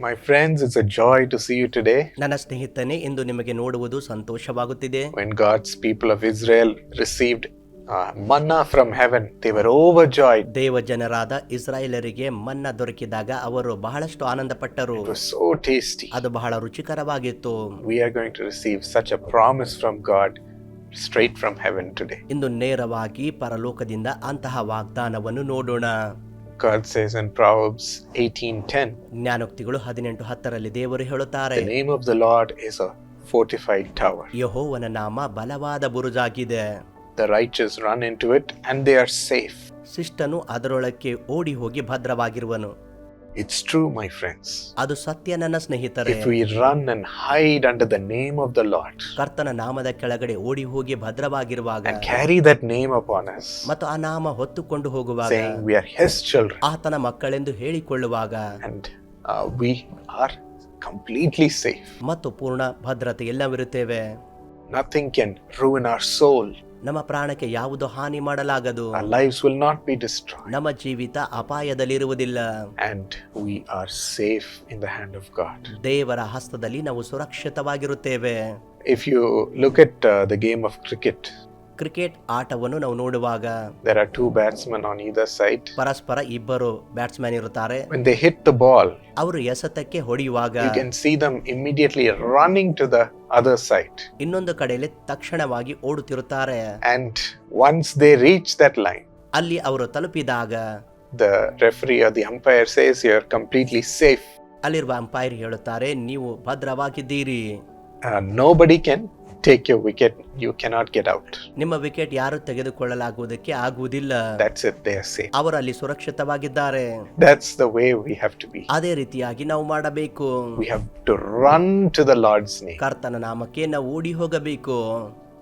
My friends, it's a joy to see you today. ನನ್ನ ಸ್ನೇಹಿತನೇ ಇಂದು ನಿಮಗೆ ನೋಡುವುದು ಸಂತೋಷವಾಗುತ್ತಿದೆ When God's people of Israel received uh, manna from heaven, they were overjoyed. ದೇವ ಜನರಾದ ಇಸ್ರಾಯೇಲರಿಗೆ ಮನ್ನ ದೊರಕಿದಾಗ ಅವರು ಬಹಳಷ್ಟು ಆನಂದಪಟ್ಟರು It was so tasty. ಅದು ಬಹಳ ರುಚಿಕರವಾಗಿತ್ತು We are going to receive such a promise from God straight from heaven today. ಇಂದು ನೇರವಾಗಿ ಪರಲೋಕದಿಂದ ಅಂತಹ ವಾಗ್ದಾನವನ್ನು ನೋಡೋಣ God says in Proverbs 18:10, ಜ್ಞಾನೋಕ್ತಿಗಳು ಹದಿನೆಂಟು ಹತ್ತರಲ್ಲಿ ದೇವರು ಹೇಳುತ್ತಾರೆ the name of the Lord is a fortified tower. ಯೆಹೋವನ ನಾಮ ಬಲವಾದ ಬುರುಜಾಗಿದೆ The righteous run into it and they are safe. ಶಿಷ್ಟನು ಅದರೊಳಕ್ಕೆ ಓಡಿ ಹೋಗಿ ಭದ್ರವಾಗಿರುವನು It's true, my friends. ಅದು ಸತ್ಯ ನನ್ನ ಸ್ನೇಹಿತರೆ If we run and hide under the name of the Lord ಕರ್ತನ ನಾಮದ ಕೆಳಗಡೆ ಓಡಿ ಹೋಗಿ ಭದ್ರವಾಗಿರುವಾಗ and carry that name upon us, ಮತ್ತು ಆ ನಾಮ ಹೊತ್ತುಕೊಂಡು ಹೋಗುವಾಗ saying we are His children ಆತನ ಮಕ್ಕಳೆಂದು ಹೇಳಿಕೊಳ್ಳುವಾಗ and uh, we are completely safe. ಮತ್ತು ಪೂರ್ಣ ಭದ್ರತೆ ಎಲ್ಲವಿರುತ್ತೇವೆ Nothing can ruin our soul. ನಮ್ಮ ಪ್ರಾಣಕ್ಕೆ ಯಾವುದು ಹಾನಿ ಮಾಡಲಾಗದು Our lives will not be destroyed. ನಮ್ಮ ಜೀವಿತ ಅಪಾಯದಲ್ಲಿರುವುದಿಲ್ಲ And we are safe in the hand of God. ದೇವರ ಹಸ್ತದಲ್ಲಿ ನಾವು ಸುರಕ್ಷಿತವಾಗಿರುತ್ತೇವೆ If you look at uh, the game of cricket, cricket ಆಟವನ್ನು ನಾವು ನೋಡುವಾಗ there are two batsmen on either side. ಪರಸ್ಪರ ಇಬ್ಬರು ಬ್ಯಾಟ್ಸ್ಮನ್ ಇರುತ್ತಾರೆ When they hit the ball, ಅವರು ಎಸೆತಕ್ಕೆ ಹೊಡೆಯುವಾಗ you can see them immediately running to the other side. ಇನ್ನೊಂದು ಕಡೆಯಲ್ಲಿ ತಕ್ಷಣವಾಗಿ ಓಡುತ್ತಿರುತ್ತಾರೆ And once they reach that line, ಅಲ್ಲಿ ಅವರು ತಲುಪಿದಾಗ the referee or the umpire says you're completely safe. ಅಲ್ಲಿರುವ umpire ಹೇಳುತ್ತಾರೆ ನೀವು ಭದ್ರವಾಗಿದ್ದೀರಿ Uh, nobody can take your wicket. You cannot get out. ನಿಮ್ಮ ವಿಕೆಟ್ ಯಾರು ತೆಗೆದುಕೊಳ್ಳಲಾಗುವುದಕ್ಕೆ ಆಗುವುದಿಲ್ಲ That's it. They are safe. ಅವರು ಅಲ್ಲಿ ಸುರಕ್ಷಿತವಾಗಿದ್ದಾರೆ That's the way we have to be. ಅದೇ ರೀತಿಯಾಗಿ ನಾವು ಮಾಡಬೇಕು We have to run to the Lord's name. ಕರ್ತನ ನಾಮಕ್ಕೆ ನಾವು ಓಡಿ ಹೋಗಬೇಕು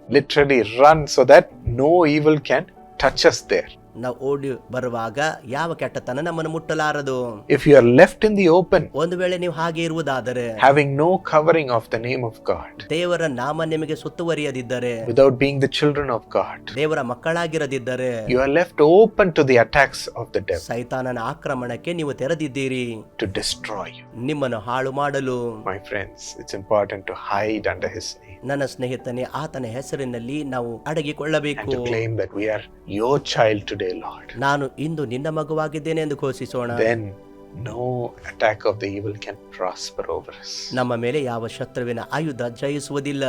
Literally run so that no evil can touch us there. ನಾವು ಓಡಿ ಬರುವಾಗ ಯಾವ ಕೆಟ್ಟತನ ನಮ್ಮನ್ನು ಮುಟ್ಟಲಾರದು If you are left in the open, ಒಂದು ವೇಳೆ ನೀವು ಹಾಗೆ ಇರುವುದಾದರೆ having no covering of the name of God, ದೇವರ ನಾಮ ನಿಮಗೆ ಸುತ್ತುವರಿಯದಿದ್ದರೆ without being the children of God, ದೇವರ ಮಕ್ಕಳಾಗಿರದಿದ್ದರೆ you are left open to the attacks of the devil ಸೈತಾನನ ಆಕ್ರಮಣಕ್ಕೆ ನೀವು ತೆರೆದಿದ್ದೀರಿ to destroy you. ನಿಮ್ಮನ್ನು ಹಾಳು ಮಾಡಲು My friends, it's important to hide under his name ನನ್ನ ಸ್ನೇಹಿತನೇ ಆತನ ಹೆಸರಿನಲ್ಲಿ ನಾವು ಅಡಗಿಕೊಳ್ಳಬೇಕು and claim that we are your child today, Lord. ನಾನು ಇಂದು ನಿನ್ನ ಮಗುವಾಗಿದ್ದೇನೆ ಎಂದು ಘೋಷಿಸೋಣ Then no attack of the evil can prosper over us. ನಮ್ಮ ಮೇಲೆ ಯಾವ ಶತ್ರುವಿನ ಆಯುಧ ಜಯಿಸುವುದಿಲ್ಲ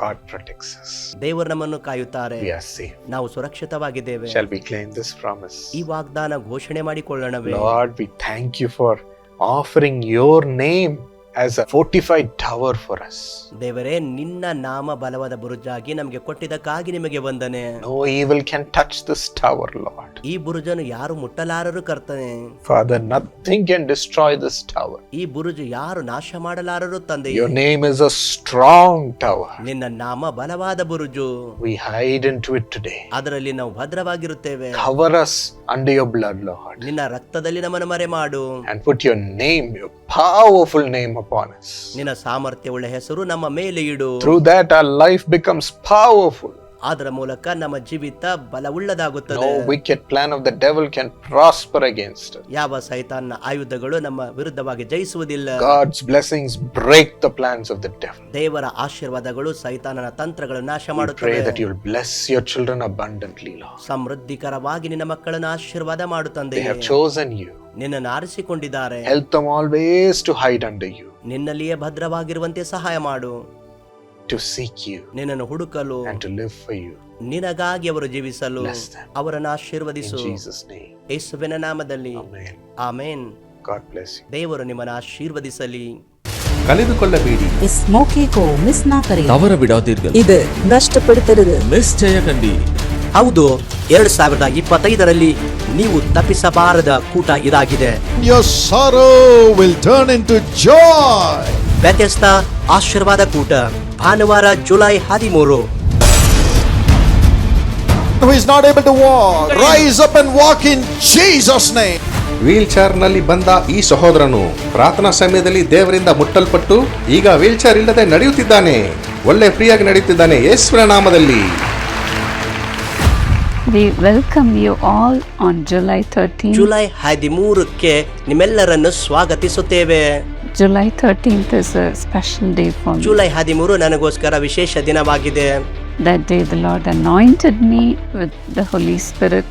God protects us. ದೇವರು ನಮ್ಮನ್ನು ಕಾಯುತ್ತಾರೆ We are safe. ನಾವು ಸುರಕ್ಷಿತವಾಗಿದ್ದೇವೆ Shall we claim this promise? ಈ ವಾಗ್ದಾನ ಘೋಷಣೆ ಮಾಡಿಕೊಳ್ಳೋಣವೇ Lord, we thank you for offering your name as a fortified tower for us. ದೇವರೇ ನಿನ್ನ ನಾಮ ಬಲವಾದ ಬುರುಜಾಗಿ ನಮಗೆ ಕೊಟ್ಟಿದ್ದಕ್ಕಾಗಿ ನಿಮಗೆ ವಂದನೆ No evil can touch this tower, Lord. ಈ ಬುರುಜನ್ನು ಯಾರು ಮುಟ್ಟಲಾರರು ಕರ್ತನೆ Father, nothing can destroy this tower. ಈ ಬುರುಜು ಯಾರು ನಾಶ ಮಾಡಲಾರರು ತಂದೆ Your name is a strong tower. ನಿನ್ನ ನಾಮ ಬಲವಾದ ಬುರುಜು We hide into it today. ಅದರಲ್ಲಿ ನಾವು ಭದ್ರವಾಗಿರುತ್ತೇವೆ Cover us under your blood, Lord, ನಿನ್ನ ರಕ್ತದಲ್ಲಿ ನಮ್ಮನ್ನು ಮರೆ ಮಾಡು and put your name, your powerful name upon us. ನಿನ್ನ ಸಾಮರ್ಥ್ಯವುಳ್ಳ ಹೆಸರು ನಮ್ಮ ಮೇಲೆ ಇಡು Through that, our life becomes powerful. ಅದರ ಮೂಲಕ ನಮ್ಮ ಜೀವಿತ ಬಲವುಳ್ಳದಾಗುತ್ತದೆ No wicked plan of the devil can prosper against us. ಯಾವ ಸೈತಾನ್ನ ಆಯುಧಗಳು ನಮ್ಮ ವಿರುದ್ಧವಾಗಿ ಜಯಿಸುವುದಿಲ್ಲ God's blessings break the plans of the devil. ದೇವರ ಆಶೀರ್ವಾದಗಳು ಸೈತಾನನ ತಂತ್ರಗಳು ನಾಶ We ಮಾಡುತ್ತವೆ pray that you'll bless your children abundantly, Lord. ಸಮೃದ್ಧಿಕರವಾಗಿ ನಿನ್ನ ಮಕ್ಕಳನ್ನು ಆಶೀರ್ವಾದ ಮಾಡುತ್ತಂದೆ They have chosen you. ನಿನ್ನನ್ನು ಆರಿಸಿಕೊಂಡಿದ್ದಾರೆ Help them always to hide under you, ನಿನ್ನಲ್ಲಿಯೇ ಭದ್ರವಾಗಿರುವಂತೆ ಸಹಾಯ ಮಾಡು to seek you ನಿನ್ನನ್ನು ಹುಡುಕಲು ಟು to live for ನಿನಗಾಗಿ ಅವರು ಜೀವಿಸಲು Bless them. ಅವರನ್ನು In ಆಶೀರ್ವದಿಸು. Jesus' name. ಯೇಸುವಿನ ನಾಮದಲ್ಲಿ. Amen. ಆಮೇನ್. God bless ದೇವರು ನಿಮ್ಮನ್ನು ಆಶೀರ್ವದಿಸಲಿ. ಕಳೆದುಕೊಳ್ಳಬೇಡಿ. इस मौके को मिस ना करें ತವರಬಿಡಾದೀರ್ಘ இது நஷ்டப்படுத்துறது ಮಿಸ್ ಜಯಕಂಡಿ ಹೌದು ಎರಡು ಸಾವಿರದ ಇಪ್ಪತ್ತೈದರಲ್ಲಿ ನೀವು ತಪ್ಪಿಸಬಾರದ ಕೂಟ ಇದಾಗಿದೆ. Your will will into joy. ವ್ಯತ್ಯಸ್ತ ಆಶೀರ್ವಾದ ಕೂಟ. ಭಾನುವಾರ ಜುಲೈ ಹದಿಮೂರು Who is not able to walk, rise up and walk in Jesus' name. Wheel ಚೇರ್ನಲ್ಲಿ ಬಂದ ಈ ಸಹೋದರನು ಪ್ರಾರ್ಥನಾ ಸಮಯದಲ್ಲಿ ದೇವರಿಂದ ಮುಟ್ಟಲ್ಪಟ್ಟು ಈಗ ವೀಲ್ ಚೇರ್ ಇಲ್ಲದೆ ನಡೆಯುತ್ತಿದ್ದಾನೆ ಒಳ್ಳೆ ಫ್ರೀಯಾಗಿ ನಡೆಯುತ್ತಿದ್ದಾನೆ ಯೇಸುವಿನ ನಾಮದಲ್ಲಿ We welcome you all on July 13th. July ಹದಿಮೂರಕ್ಕೆ ನಿಮ್ಮೆಲ್ಲರನ್ನು ಸ್ವಾಗತಿಸುತ್ತೇವೆ July 13th is a special day for me. July ಹದಿಮೂರು ನನಗೋಸ್ಕರ ವಿಶೇಷ ದಿನವಾಗಿದೆ That day, the Lord anointed me with the Holy Spirit.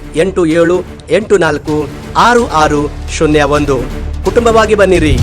ಎಂಟು ಏಳು ಎಂಟು ನಾಲ್ಕು ಆರು ಆರು ಶೂನ್ಯ ಒಂದು. ಕುಟುಂಬವಾಗಿ ಬನ್ನಿರಿ.